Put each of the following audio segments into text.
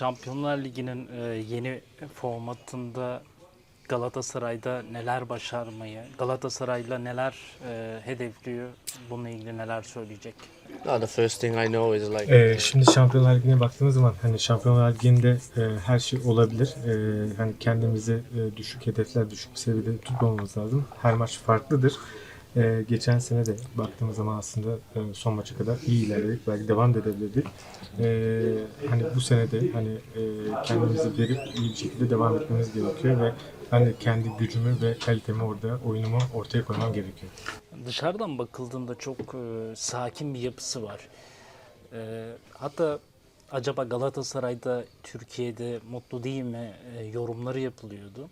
Şampiyonlar Ligi'nin e, yeni formatında Galatasaray'da neler başarmayı, Galatasaray'la neler e, hedefliyor, bununla ilgili neler söyleyecek? No, the first thing I know is like Ee, şimdi Şampiyonlar Ligi'ne baktığımız zaman hani Şampiyonlar Ligi'nde e, her şey olabilir. E, hani kendimize e, düşük hedefler, düşük bir seviyede tutmamamız lazım. Her maç farklıdır. E, geçen sene de baktığımız zaman aslında e, son maça kadar iyi ilerledik. Belki devam da edebilirdik. E, hani bu sene de hani e, kendimizi verip iyi bir şekilde devam etmemiz gerekiyor ve ben de kendi gücümü ve kalitemi orada, oyunumu ortaya koymam gerekiyor. Dışarıdan bakıldığında çok e, sakin bir yapısı var. E, hatta acaba Galatasaray'da Türkiye'de mutlu değil mi e, yorumları yapılıyordu.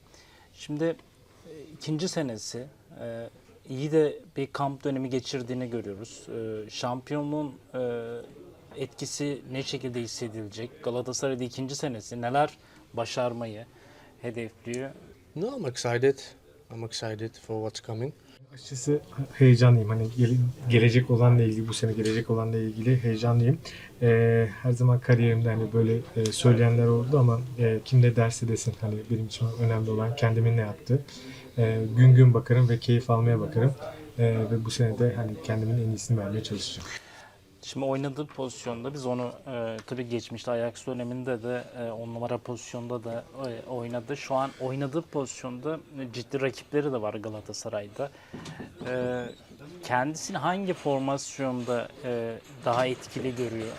Şimdi e, ikinci senesi e, iyi de bir kamp dönemi geçirdiğini görüyoruz. E, şampiyonluğun e, etkisi ne şekilde hissedilecek? Galatasaray'da ikinci senesi neler başarmayı hedefliyor? no, I'm excited. I'm excited for what's coming. Açıkçası heyecanlıyım. Hani gele- gelecek olanla ilgili, bu sene gelecek olanla ilgili heyecanlıyım. Ee, her zaman kariyerimde hani böyle e, söyleyenler oldu ama e, kim ne derse desin hani benim için önemli olan kendimin ne yaptığı. Ee, gün gün bakarım ve keyif almaya bakarım. Ee, ve bu sene de hani kendimin en iyisini vermeye çalışacağım. Şimdi oynadığı pozisyonda biz onu e, tabii geçmişte Ajax döneminde de e, on numara pozisyonda da e, oynadı. Şu an oynadığı pozisyonda ciddi rakipleri de var Galatasaray'da. E, kendisini hangi formasyonda e, daha etkili görüyor?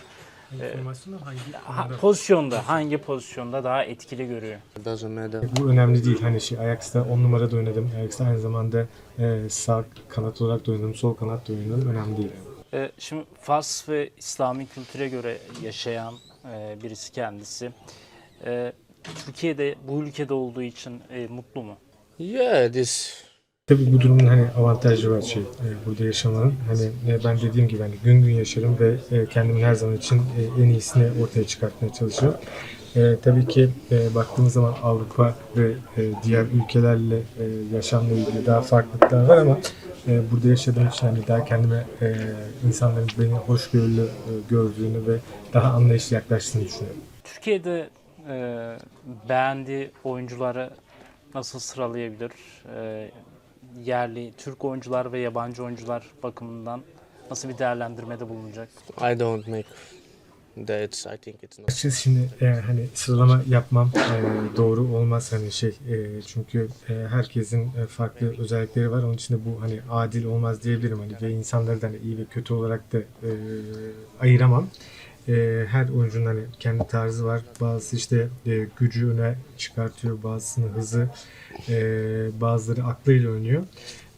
Formasyonlar hangi Ha, pozisyonda, hangi pozisyonda daha etkili görüyor? Matter. Bu önemli değil. Hani şey Ajax'ta 10 numarada oynadım. Ajax'ta aynı zamanda e, sağ kanat olarak da oynadım, sol kanat da oynadım. Önemli değil. E, şimdi Fas ve İslami kültüre göre yaşayan e, birisi kendisi. E, Türkiye'de, bu ülkede olduğu için e, mutlu mu? Yeah, this Tabii bu durumun hani avantajı var şey e, burada yaşamanın. Hani e, ben dediğim gibi hani gün gün yaşarım ve e, kendimin her zaman için e, en iyisini ortaya çıkartmaya çalışıyorum. E, tabii ki e, baktığımız zaman Avrupa ve e, diğer ülkelerle e, yaşamla ilgili daha farklılıklar var ama e, burada yaşadığım için hani daha kendime e, insanların beni hoşgörülü e, gördüğünü ve daha anlayışlı yaklaştığını düşünüyorum. Türkiye'de e, beğendiği oyuncuları nasıl sıralayabilir? E, yerli Türk oyuncular ve yabancı oyuncular bakımından nasıl bir değerlendirmede bulunacak? I don't make Açıkçası şimdi e, hani sıralama yapmam e, doğru olmaz hani şey e, çünkü e, herkesin e, farklı özellikleri var onun için de bu hani adil olmaz diyebilirim hani ve insanları da hani iyi ve kötü olarak da e, ayıramam. E, her oyuncunun hani kendi tarzı var. Bazısı işte e, gücü öne çıkartıyor, bazısının hızı, e, bazıları aklıyla oynuyor.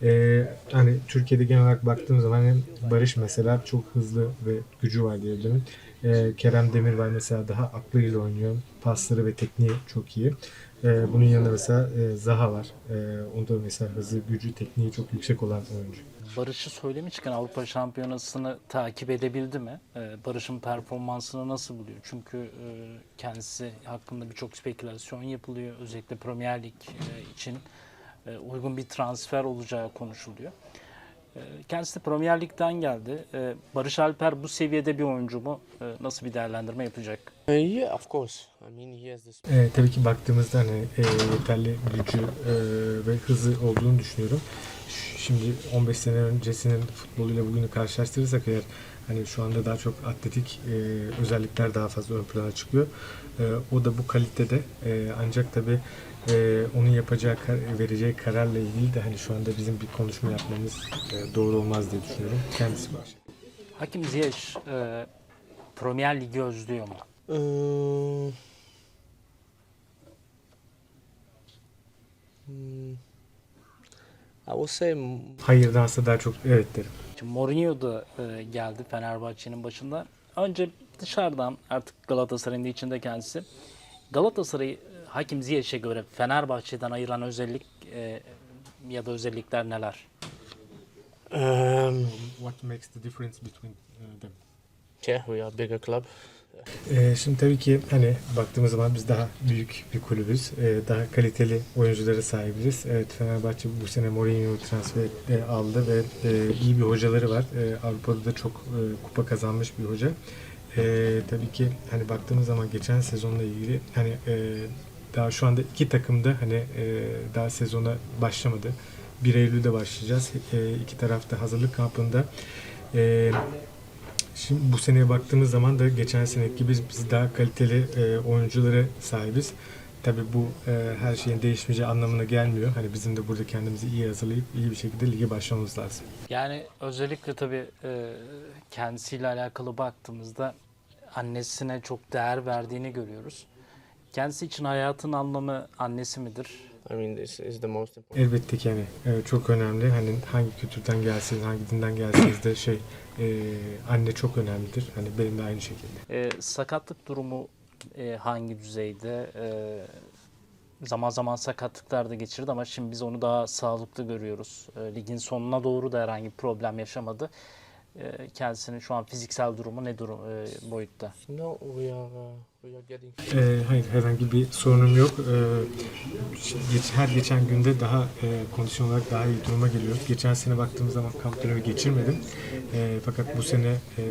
E, hani Türkiye'de genel olarak baktığım zaman hani Barış mesela çok hızlı ve gücü var diyebilirim. E, Kerem Demirbay mesela daha aklıyla oynuyor. Pasları ve tekniği çok iyi. E, bunun yanında mesela e, Zaha var. E, onda mesela hızı, gücü, tekniği çok yüksek olan oyuncu. Barış'ı söylemişken Avrupa Şampiyonası'nı takip edebildi mi? E, Barış'ın performansını nasıl buluyor? Çünkü e, kendisi hakkında birçok spekülasyon yapılıyor. Özellikle Premier Lig e, için e, uygun bir transfer olacağı konuşuluyor. E, Kendisi Premier Lig'den geldi. E, Barış Alper bu seviyede bir oyuncu mu? E, Nasıl bir değerlendirme yapacak? Yeah, of course. I mean, he has this. E, tabii ki baktığımızda hani e, yeterli gücü e, ve hızı olduğunu düşünüyorum. Şimdi 15 sene öncesinin futboluyla bugünü karşılaştırırsak eğer hani şu anda daha çok atletik e, özellikler daha fazla ön plana çıkıyor. E, o da bu kalitede e, ancak tabii e, onun yapacağı kar- vereceği kararla ilgili de hani şu anda bizim bir konuşma yapmamız e, doğru olmaz diye düşünüyorum. Kendisi var. Hakim Ziyech e, Premier Lig'i özlüyor mu? Uh, hmm, I will say Hayırdansa daha çok evet derim. Şimdi Mourinho da e, geldi Fenerbahçe'nin başında. Önce dışarıdan artık Galatasaray'ın da içinde kendisi. Galatasaray'ı Hakim Ziyech'e göre Fenerbahçe'den ayıran özellik e, ya da özellikler neler? um, What makes the difference between uh, them? yeah, we are bigger club. Ee, şimdi tabii ki hani baktığımız zaman biz daha büyük bir kulübüz. Ee, daha kaliteli oyunculara sahibiz. Evet Fenerbahçe bu sene Mourinho transfer e, aldı ve e, iyi bir hocaları var. E, Avrupa'da da çok e, kupa kazanmış bir hoca. e, tabii ki hani baktığımız zaman geçen sezonla ilgili hani e, daha şu anda iki takım da hani e, daha sezona başlamadı. 1 Eylül'de başlayacağız. E, iki tarafta hazırlık kampında. E, Şimdi bu seneye baktığımız zaman da geçen seneki gibi biz, daha kaliteli e, oyunculara sahibiz. Tabii bu e, her şeyin değişmeyeceği anlamına gelmiyor. Hani bizim de burada kendimizi iyi hazırlayıp iyi bir şekilde lige başlamamız lazım. Yani özellikle tabii e, kendisiyle alakalı baktığımızda annesine çok değer verdiğini görüyoruz. Kendisi için hayatın anlamı annesi midir? I mean, this is the most important. Elbette ki hani e, çok önemli. Hani hangi kültürden gelseniz, hangi dinden gelseniz de şey e, anne çok önemlidir. Hani benim de aynı şekilde. E, sakatlık durumu e, hangi düzeyde? E, zaman zaman sakatlıklar da geçirdi ama şimdi biz onu daha sağlıklı görüyoruz. E, ligin sonuna doğru da herhangi bir problem yaşamadı. E, kendisinin şu an fiziksel durumu ne durum e, boyutta? No, we are uh, we are getting. E, hayır herhangi bir sorunum yok. E, geç- her geçen günde daha e, kondisyon olarak daha iyi duruma geliyoruz. Geçen sene baktığımız zaman kamp dönemi geçirmedim. E, fakat bu sene e,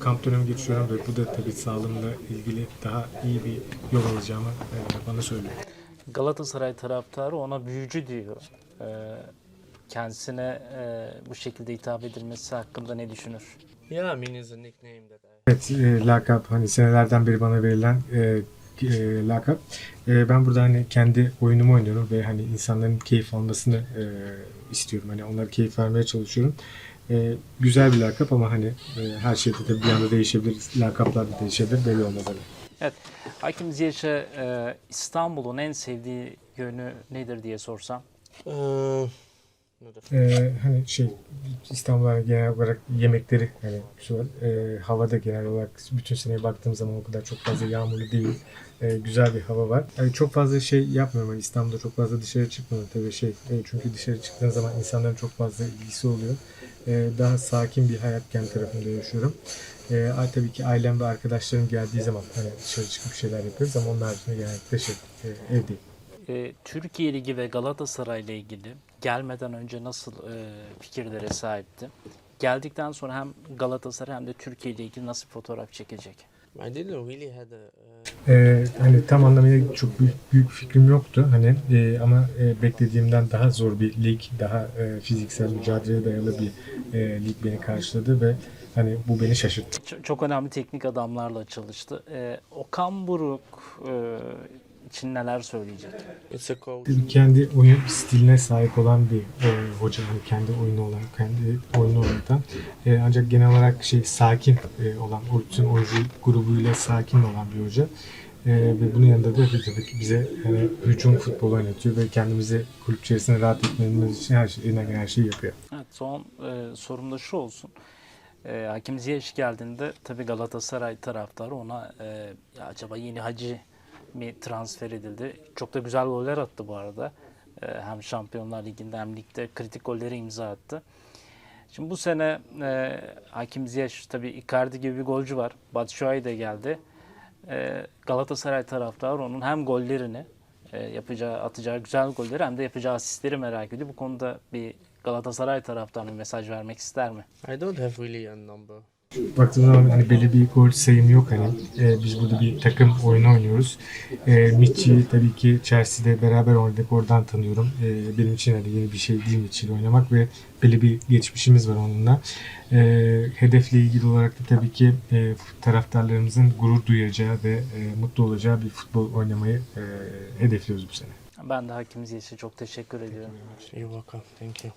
kamp dönemi geçiriyorum ve bu da tabii sağlığımla ilgili daha iyi bir yol alacağımı e, bana söylüyor. Galatasaray taraftarı ona büyücü diyor. E, kendisine e, bu şekilde hitap edilmesi hakkında ne düşünür? Yeah, I mean, it's a nickname that I. Evet, e, lakap hani senelerden beri bana verilen e, e, lakap. E, ben burada hani kendi oyunumu oynuyorum ve hani insanların keyif almasını e, istiyorum. Hani onlara keyif vermeye çalışıyorum. E, güzel bir lakap ama hani e, her şeyde de bir anda değişebilir. Lakaplar da değişebilir. Belli olmaz hani. Evet, Hakim Ziyech'e e, İstanbul'un en sevdiği yönü nedir diye sorsam? The Ee, hani şey İstanbul'da genel olarak yemekleri hani güzel. Ee, havada genel olarak bütün seneye baktığım zaman o kadar çok fazla yağmurlu değil. Ee, güzel bir hava var. Yani çok fazla şey yapmıyorum. Hani İstanbul'da çok fazla dışarı çıkmıyorum tabii şey. e, çünkü dışarı çıktığın zaman insanların çok fazla ilgisi oluyor. Ee, daha sakin bir hayat kent tarafında yaşıyorum. Ee, tabii ki ailem ve arkadaşlarım geldiği zaman hani dışarı çıkıp şeyler yapıyoruz ama onun haricinde genellikle şey e, evdeyim. E, Türkiye Ligi ve Galatasaray ile ilgili gelmeden önce nasıl e, fikirlere sahipti? Geldikten sonra hem Galatasaray hem de Türkiye ile ilgili nasıl fotoğraf çekecek? Uh, Ee, hani tam anlamıyla çok büyük, büyük fikrim yoktu hani e, ama e, beklediğimden daha zor bir lig, daha e, fiziksel mücadeleye dayalı bir e, lig beni karşıladı ve hani bu beni şaşırttı. Ç- çok önemli teknik adamlarla çalıştı. E, Okan Buruk e, için neler söyleyecek? Kendi oyun stiline sahip olan bir e, hoca, hani kendi oyunu olarak, kendi oyunu olarak e, ancak genel olarak şey sakin e, olan, o bütün oyuncu grubuyla sakin olan bir hoca. E, ve bunun yanında da tabii ki bize yani hücum futbolu oynatıyor ve kendimizi kulüp içerisinde rahat etmemiz için her şey, elinden gelen her şeyi yapıyor. Evet, son e, sorum da şu olsun. E, Hakim Ziyech geldiğinde tabii Galatasaray taraftarı ona e, ya acaba yeni Hacı mi transfer edildi? Çok da güzel goller attı bu arada. E, hem Şampiyonlar Ligi'nde hem ligde kritik golleri imza attı. Şimdi bu sene e, Hakim Ziyech tabii Icardi gibi bir golcü var. Batshuayi de geldi. E, Galatasaray taraftarı onun hem gollerini e, yapacağı, atacağı güzel golleri hem de yapacağı asistleri merak ediyor. Bu konuda bir Galatasaray taraftarına mesaj vermek ister mi? I don't have really a number. Baktığım zaman hani belli bir gol sayımı yok hani E, biz burada bir takım oyunu oynuyoruz. E, Michi'yi tabii ki Chelsea'de beraber oynadık oradan tanıyorum. E, benim için hani yeni bir şey değil Michi'yle oynamak ve belli bir geçmişimiz var onunla. E, hedefle ilgili olarak da tabii ki e, taraftarlarımızın gurur duyacağı ve e, mutlu olacağı bir futbol oynamayı e, hedefliyoruz bu sene. Ben de Hakim Ziyech'e çok teşekkür ediyorum. You're welcome. Thank you.